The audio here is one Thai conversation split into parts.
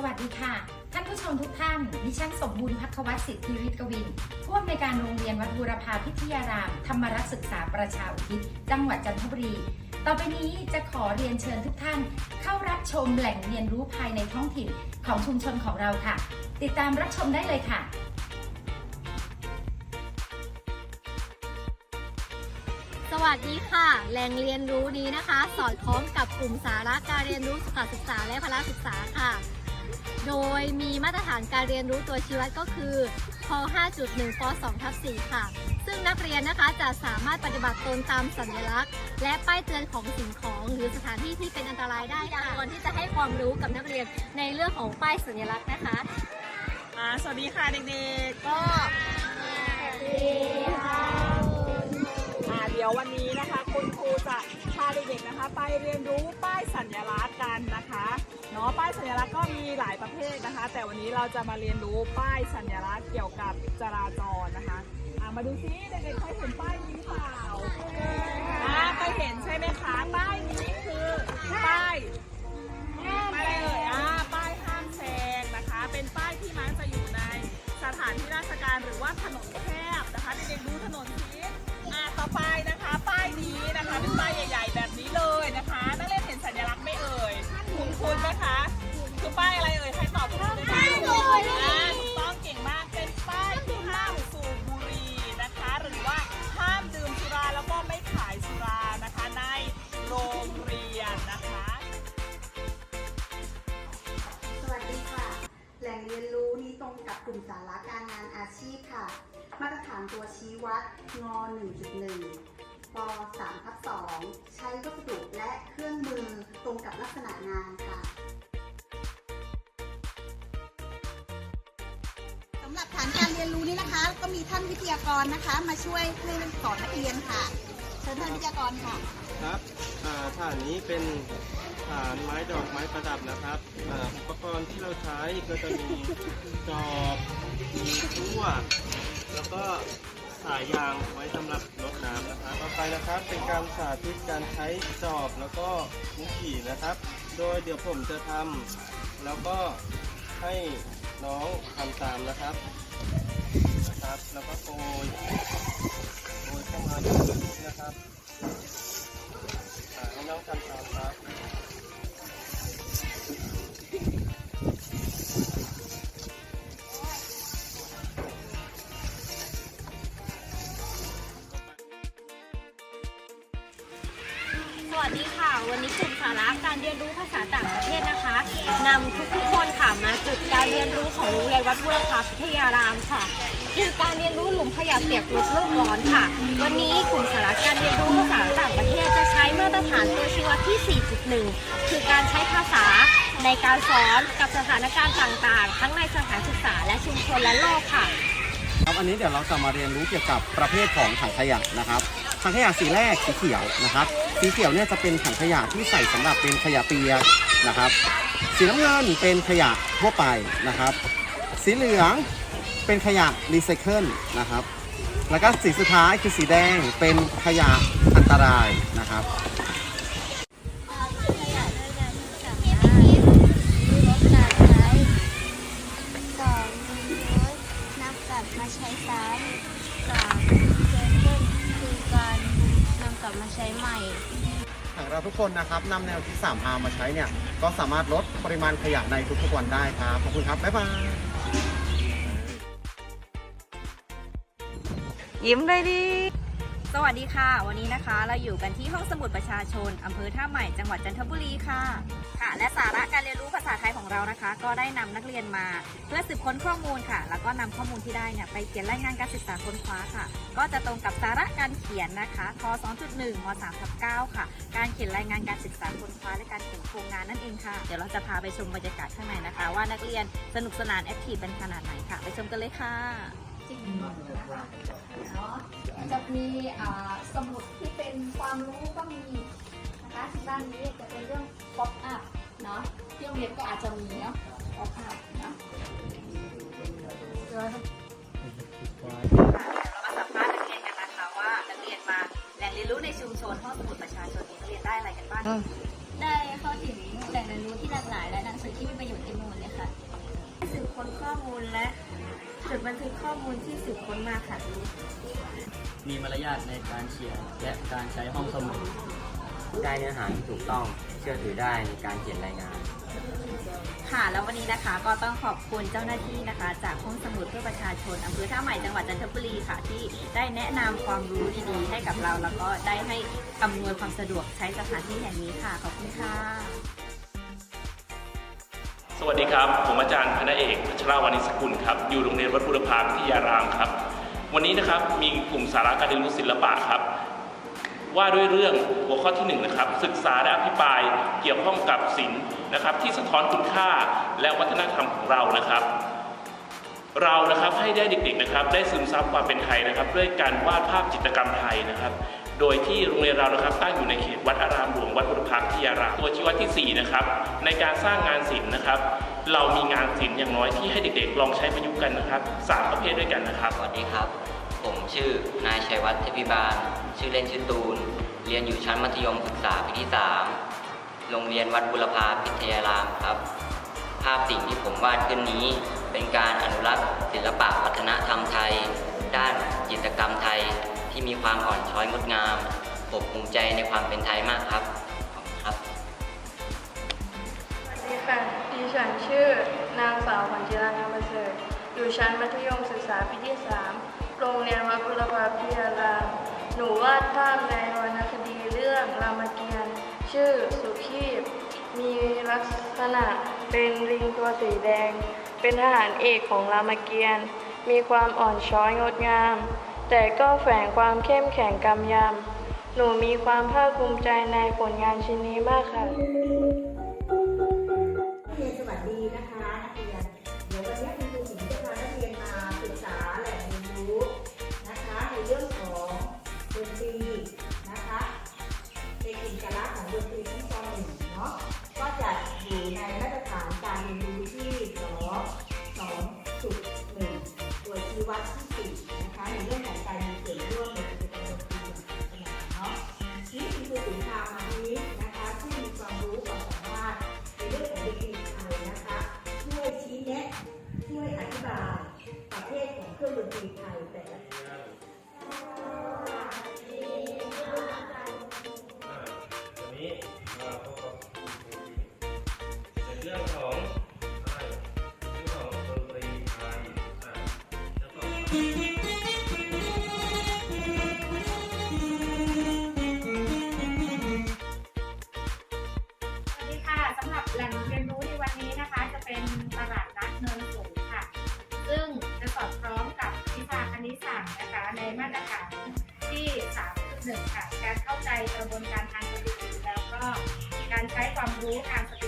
สวัสดีค่ะ ท่านผู้ชมทุกท่านดิฉันสมบูรณ์พักวัฒน์สิทธิริศกวินผู้อำนวยการโรงเรียนวัดบูรพาพิทยาราม ธรรมรักษ์ศึกษาประชาอุทิศจังหวัดจันทบุรี ต่อไปนี้จะขอเรียนเชิญทุกท่าน เข้ารับชมแหล่งเรียนรู้ภายในท้องถิ่นของชุมชนของเราค่ะ ติดตามรับชมได้เลยค่ะสวัสดีค่ะ แหล่งเรียนรู้นี้นะคะ สอดคล้องกับกลุ่มสาระการเรียนรู้สุขศึกษาและพละศึกษาค่ะ โดยมีมาตรฐานการเรียนรู้ตัวชี้วัดก็คือพ5.1ป2ทับ4ค่ะ ซึ่งนักเรียนนะคะจะสามารถปฏิบัติตนตามสัญลักษณ์ และป้ายเตือนของสิ่งของหรือสถานที่ที่เป็นอันตรายได้ค่ะก่อนที่จะให้ความรู้กับนักเรียนในเรื่องของป้ายสัญลักษณ์นะคะอ่าสวัสดีค่ะเด็กๆ ก็อ่าเดี๋ยววันนี้นะคะ คุณครูจะพาเด็กๆนะคะ ไปเรียนรู้ป้ายสัญลักษณ์กันนะคะเนาะป้ายสัญลักษณ์ก็มีหลายประเภทนะคะ แต่วันนี้เราจะมาเรียนรู้ป้ายสัญลักษณ์เกี่ยวกับจราจรนะคะมาดูซิเด็กๆเคยเห็นป้าย ลุ่มสาระการงานอาชีพค่ะ มาตรฐานตัวชี้วัดง1.1ป3ทับ2ใช้วัสดุและเครื่องมือตรงกับลักษณะงานค่ะสำหรับฐานการเรียนรู้นี้นะคะ ก็มีท่านวิทยากรนะคะ มาช่วยให้สอนนักเรียนค่ะเชิญท่านวิทยากรค่ะ ครับอ่าฐานนี้เป็น ฐานไม้ดอกไม้ประดับนะครับอ่าอุปกรณ์ที่เราใช้ก็จะมีจอบมีทั่วแล้วก็สายยางไว้สำหรับรดน้ำนะครับต่อไปนะครับเป็นการสาธิตการใช้จอบแล้วก็มุกขี่นะครับ โดยเดี๋ยวผมจะทำแล้วก็ให้น้องทำตามนะครับนะครับ แล้วก็โกยโกยเข้ามาอย่างนี้นะครับอ่าให้น้องทำตาม รเรียนรู้ของโรงเรียนวัดบุรพาพิทยารามค่ะคือการเรียนรู้หลุมขยะเปียกลดโลกร้อนค่ะ วันนี้กลุ่มสาระการเรียนรู้ภาษาต่างประเทศจะใช้มาตรฐานตัวชี้วัดที่ 4.1 คือการใช้ภาษาในการสอนกับสถานการณ์ต่างๆ ทั้งในสถานศึกษาและชุมชนและโลกค่ะ ครับอันนี้เดี๋ยวเราจะมาเรียนรู้เกี่ยวกับประเภทของถังขยะนะครับถังขยะสีแรกสีเขียวนะครับ สีเขียวเนี่ยจะเป็นถังขยะที่ใส่สำหรับเป็นขยะเปียก นะครับ สีน้ำเงินเป็นขยะทั่วไปนะครับ สีเหลืองเป็นขยะรีไซเคิลนะครับ แล้วก็สีสุดท้ายคือสีแดงเป็นขยะอันตรายนะครับ คนนะครับนำแนวคิด 3R มาใช้เนี่ยก็สามารถลดปริมาณขยะในทุกๆวันได้ครับขอบคุณครับบ๊ายบายยิ้มเลยดิ สวัสดีค่ะ วันนี้นะคะเราอยู่กันที่ห้องสมุดประชาชนอำเภอท่าใหม่จังหวัดจันทบุรีค่ะค่ะ และสาระการเรียนรู้ภาษาไทยของเรานะคะ ก็ได้นำนักเรียนมา เพื่อสืบค้นข้อมูลค่ะ แล้วก็นำข้อมูลที่ได้เนี่ยไปเขียนรายงานการศึกษาค้นคว้าค่ะ ก็จะตรงกับสาระการเขียนนะคะค2.1ม3ทับ9ค่ะ การเขียนรายงานการศึกษาค้นคว้าและการเขียนโครงงานนั่นเองค่ะเดี๋ยวเราจะพาไปชมบรรยากาศข้างในนะคะ ว่านักเรียนสนุกสนานแอคทีฟเป็นขนาดไหนค่ะ ไปชมกันเลยค่ะ เนาะจะมีอ่าสมุดที่เป็นความรู้ก็มีนะคะที่ด้านนี้จะเป็นเรื่อง pop up เนาะที่โรงเรียนก็อาจจะมีเนาะ pop up เนาะเรามาสัมภาษณ์นักเรียนกันนะคะว่านักเรียนมาแหล่งเรียนรู้ในชุมชนห้องสมุดประชาชนนี้นักเรียนได้อะไรกันบ้างได้เข้าถึงแหล่งเรียนรู้ที่หลากหลาย และหนังสือที่มีประโยชน์เต็มไปหมดเลยค่ะข้อมูล ที่สืบค้นมาค่ะ มีมารยาทในการเขียนและการใช้ห้องสมุด ได้เนื้อหาที่ถูกต้องเชื่อถือได้ในการเขียนรายงาน ค่ะ แล้ววันนี้นะคะก็ต้องขอบคุณเจ้าหน้าที่นะคะ จากห้องสมุดเพื่อประชาชนอำเภอท่าใหม่จังหวัดจันทบุรีค่ะ ที่ได้แนะนำความรู้ดีๆให้กับเรา แล้วก็ได้ให้อำนวยความสะดวกใช้สถานที่แห่งนี้ค่ะ ขอบคุณค่ะ สวัสดีครับ ผมอาจารย์พนะเอกพัชราวานิสกุลครับ อยู่โรงเรียนวัดบุรพาพิทยารามครับ วันนี้นะครับมีกลุ่มสาระการเรียนรู้ศิลปะครับ ว่าด้วยเรื่องหัวข้อที่หนึ่งนะครับ ศึกษาและอภิปรายเกี่ยวข้องกับศิลป์นะครับ ที่สะท้อนคุณค่าและวัฒนธรรมของเรานะครับ เรานะครับให้ได้เด็กๆนะครับ ได้ซึมซับความเป็นไทยนะครับ ด้วยการวาดภาพจิตรกรรมไทยนะครับ โดยที่โรงเรียนเรานะครับตั้งอยู่ในเขตวัดอารามหลวงวัดบุรพาพิทยารามตัวชี้วัดที่สี่นะครับในการสร้างงานศิลป์นะครับ เรามีงานศิลป์อย่างน้อยที่ให้เด็กๆ ลองใช้ประยุกต์กันนะครับสามประเภทด้วยกันนะครับสวัสดีครับ ผมชื่อนายชัยวัฒน์เทพิบาล ชื่อเล่นชื่อตูน เรียนอยู่ชั้นมัธยมศึกษาปีที่ 3 โรงเรียนวัดบุรพาพิทยารามครับ ภาพสิ่งที่ผมวาดขึ้นนี้ เป็นการอนุรักษ์ศิลปะวัฒนธรรมไทย ด้านจิตรกรรมไทย ที่มีความอ่อนช้อยงดงามผมภูมิใจในความเป็นไทยมากครับขอบคุณครับ สวัสดีค่ะดิฉันชื่อนางสาวขวัญจิรางามประเสริฐอยู่ชั้นมัธยมศึกษาปีที่ 3 โรงเรียนวัดบุรพาพิยารามหนูวาดภาพในวรรณคดีเรื่องรามเกียรติ์ชื่อสุขีบมีลักษณะเป็นลิงตัวสีแดง เป็นทหารเอกของรามเกียรติ์มีความอ่อนช้อยงดงาม แต่ก็แฝงความเข้มแข็งกำยำ หนูมีความภาคภูมิใจในผลงานชิ้นนี้มากค่ะนักเรียสวัสดีนะคะ ครื่องดนตรีไทยแต่ละ 3.1ค่ะการเข้าใจกระบวนการทางสถิติแล้วก็การใช้ความรู้ทางสถิติ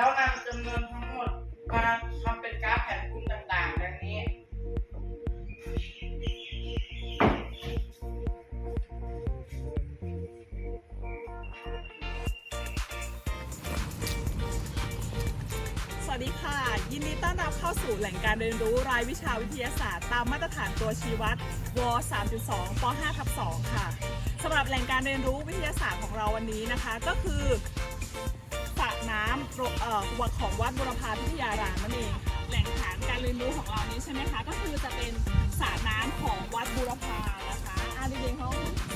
แล้วนำจำนวนทั้งหมดมาทำเป็นกราฟแผนภูมิต่างๆ ดังนี้ สวัสดีค่ะ ยินดีต้อนรับเข้าสู่แหล่งการเรียนรู้รายวิชาวิทยาศาสตร์ ตามมาตรฐานตัวชี้วัดว3.2ป5ทับ2ค่ะสำหรับแหล่งการเรียนรู้วิทยาศาสตร์ของเราวันนี้นะคะ ก็คือ วัดของวัดบุรพาพิทยารามนั่นเองค่ะแหล่งฐานการเรียนรู้ของเรานี้ใช่ไหมคะ ก็คือจะเป็นสระน้ำของวัดบุรพานะคะอ่าเด็กๆเขา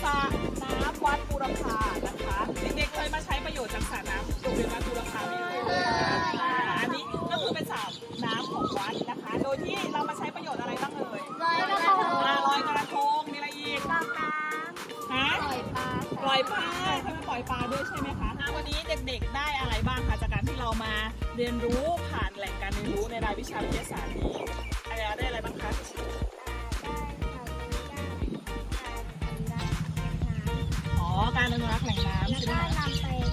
สระน้ำวัดบุรพานะคะเด็กๆเคยมาใช้ประโยชน์จากสระน้ำโรงเรียนวัดบุรพาไหมคะอันนี้ก็คือเป็นสระน้ำของวัด ยนรู้ผ่านแหล่งการเรียนรู้ในรายวิชาวิทยาศาสตร์นี้อะไรได้อะไรบ้างคะอ๋อการอนุรักษ์แหล่งน้ำใช่ไหมได้คะ นำ